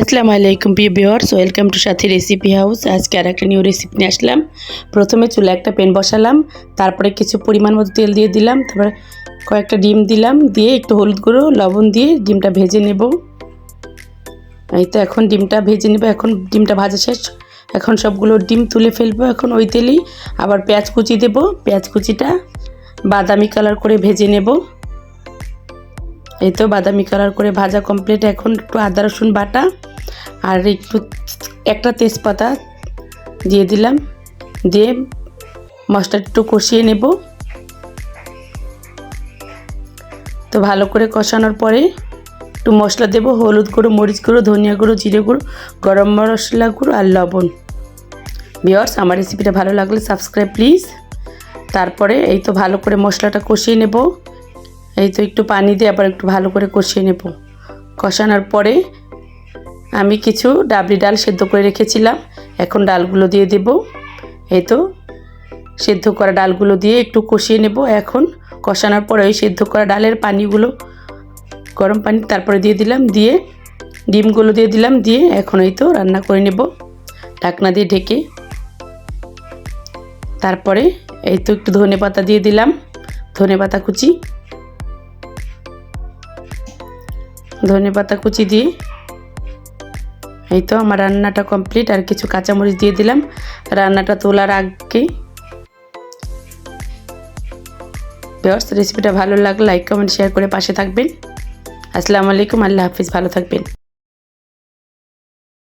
আসসালামু আলাইকুম প্রিয় viewers, welcome to Sathi recipe house. আজকে আর একটা নিউ রেসিপি নিয়ে আসলাম। প্রথমে চুলা একটা প্যান বসালাম, তারপরে কিছু পরিমাণ মতো তেল দিয়ে দিলাম, তারপরে কয়েকটা ডিম দিলাম, দিয়ে একটু হলুদ গুঁড়ো, লবণ দিয়ে ডিমটা ভেজে নেব। এই তো এখন ডিমটা ভেজে নেব, এখন ডিমটা ভাজা শেষ। এখন সবগুলো ডিম তুলে ফেলব এখন ওই তেলেই। আবার পেঁয়াজ কুচি দেব, পেঁয়াজ কুচিটা বাদামি কালার করে ভেজে নেব। এই তো বাদামি কালার করে ভাজা কমপ্লিট এখন একটু আদা রসুন বাটা। আর একটু একটা তেজপাতা দিয়ে দিলাম। দিয়ে মশলাটা একটু কষিয়ে নেব। তো ভালো করে কষানোর পরে একটু মশলা দেব, হলুদ গুঁড়ো, মরিচ গুঁড়ো, ধনিয়া গুঁড়ো, জিরে গুঁড়ো, গরম মশলা গুঁড়ো আর লবণ। বিয়ার্স আমার রেসিপিটা ভালো লাগলে সাবস্ক্রাইব প্লিজ। তারপরে এই তো ভালো করে মশলাটা কষিয়ে নেব। এই তো একটু পানি দিয়ে আবার একটু ভালো করে কষিয়ে নেব। কষানোর পরে আমি কিছু ডাবলি ডাল সেদ্ধ করে রেখেছিলাম। এখন ডালগুলো দিয়ে দেব। এই তো, সেদ্ধ করা ডালগুলো দিয়ে একটু কষিয়ে নেব। এখন কষানোর পরে ওই সেদ্ধ করা ডালের পানিগুলো, গরম পানি তারপরে দিয়ে দিলাম। দিয়ে ডিমগুলো দিয়ে দিলাম। দিয়ে এখন এই তো রান্না করে নেব। ঢাকনা দিয়ে ঢেকে। তারপরে এই তো একটু ধনে পাতা দিয়ে দিলাম। ধনে পাতা কুচি। ধনে পাতা কুচি দিয়ে এই তো আমার রান্নাটা কমপ্লিট আর কিছু কাঁচামরিচ দিয়ে দিলাম। রান্নাটা তোলার আগে বেশ রেসিপিটা ভালো লাগলে লাইক কমেন্ট শেয়ার করে পাশে থাকবেন। আসসালামু আলাইকুম, আল্লাহ হাফিজ, ভালো থাকবেন।